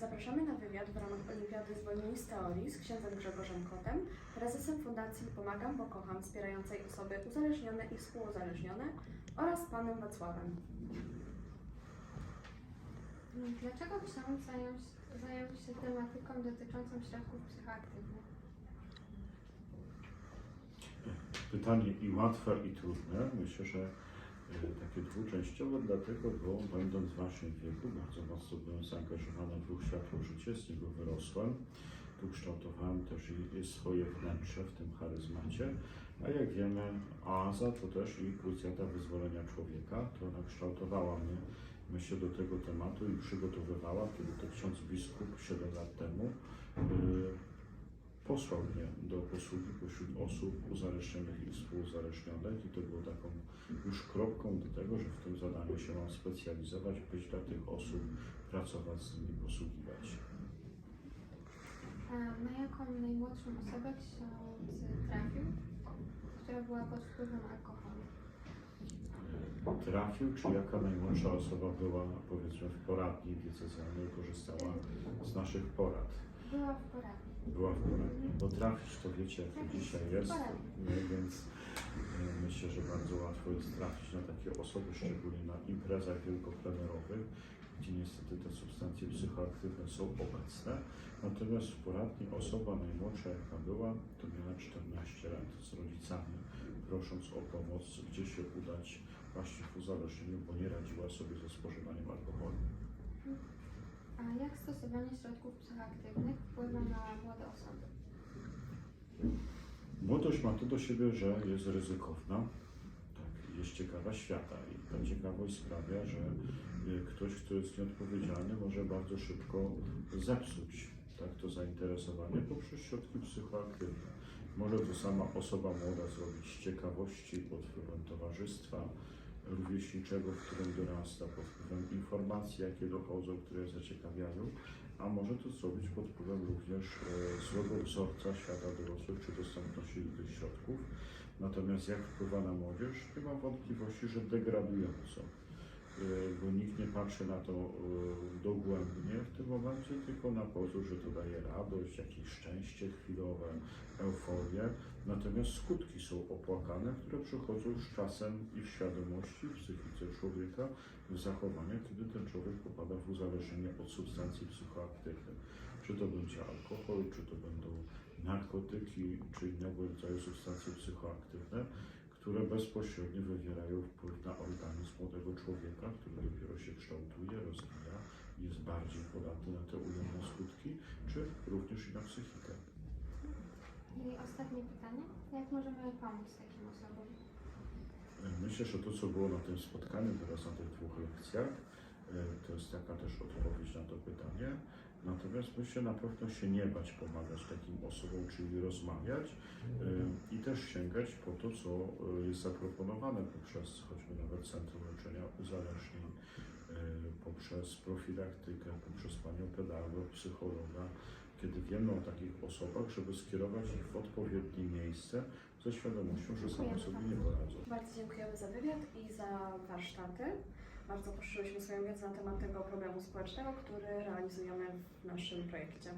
Zapraszamy na wywiad w ramach Olimpiady Zwolnieni z Teorii z księdzem Grzegorzem Kotem, prezesem Fundacji Pomagam, bo kocham, wspierającej osoby uzależnione i współuzależnione oraz panem Wacławem. Dlaczego ksiądz zajął, zajął się tematyką dotyczącą środków psychoaktywnych? Pytanie i łatwe, i trudne. Myślę, że takie dwuczęściowe, dlatego, bo będąc w waszym wieku, bardzo mocno byłem zaangażowany w ruch Światło Życie, z niego wyrosłem. Tu kształtowałem też i swoje wnętrze w tym charyzmacie. A jak wiemy, oaza to też i krucjata wyzwolenia człowieka. To ona kształtowała mnie, myślę, do tego tematu i przygotowywała, kiedy to ksiądz biskup 7 lat temu yy, posłał mnie do posługi pośród osób uzależnionych i współuzależnionych i to było taką już kropką do tego, że w tym zadaniu się mam specjalizować, być dla tych osób, pracować z nimi, posługiwać się. A na jaką najmłodszą osobę ksiądz trafił, która była pod wpływem alkoholu? Trafił, czy jaka najmłodsza osoba była, powiedzmy, w poradni diecezjalnej, korzystała z naszych porad. Była w poradni. Była w poradni, bo trafić to wiecie, jak to dzisiaj jest, nie? więc e, myślę, że bardzo łatwo jest trafić na takie osoby, szczególnie na imprezach wielkoplenerowych, gdzie niestety te substancje psychoaktywne są obecne. Natomiast w poradni osoba najmłodsza, jaka była, to miała 14 lat z rodzicami, prosząc o pomoc, gdzie się udać właśnie w uzależnieniu, bo nie radziła sobie ze spożywaniem alkoholu. A jak stosowanie środków psychoaktywnych wpływa na młode osoby? Młodość ma to do siebie, że jest ryzykowna, tak, jest ciekawa świata i ta ciekawość sprawia, że y, ktoś, kto jest nieodpowiedzialny, może bardzo szybko zepsuć tak, to zainteresowanie poprzez środki psychoaktywne. Może to sama osoba młoda zrobić z ciekawości pod wpływem towarzystwa rówieśniczego, w którym dorasta, pod wpływem informacji, jakie dochodzą, które zaciekawiają, a może to zrobić pod wpływem również e, złego wzorca świata dorosłych czy dostępności do tych środków. Natomiast jak wpływa na młodzież, nie mam wątpliwości, że degradująco, bo nikt nie patrzy na to e, dogłębnie w tym momencie, tylko na pozór, że to daje radość, jakieś szczęście chwilowe, euforię. Natomiast skutki są opłakane, które przychodzą z czasem i w świadomości, w psychice człowieka, w zachowaniach, kiedy ten człowiek popada w uzależnienie od substancji psychoaktywnych. Czy to będzie alkohol, czy to będą narkotyki, czy innego rodzaju substancje psychoaktywne, które bezpośrednio wywierają wpływ na organizm młodego człowieka, który dopiero się kształtuje, rozwija, jest bardziej podatny na te ujemne skutki, czy również i na psychikę. I ostatnie pytanie. Jak możemy pomóc takim osobom? Myślę, że to, co było na tym spotkaniu teraz na tych dwóch lekcjach, e, to jest taka też odpowiedź na to pytanie. Natomiast myślę na pewno się nie bać pomagać takim osobom, czyli rozmawiać e, i też sięgać po to, co e, jest zaproponowane poprzez choćby nawet Centrum Leczenia Uzależnień, e, poprzez profilaktykę, poprzez panią pedagog, psychologa, kiedy wiemy o takich osobach, żeby skierować ich w odpowiednie miejsce ze świadomością, że same sobie nie poradzą. Bardzo dziękujemy za wywiad i za warsztaty. Bardzo poszerzyliśmy swoją wiedzę na temat tego problemu społecznego, który realizujemy w naszym projekcie.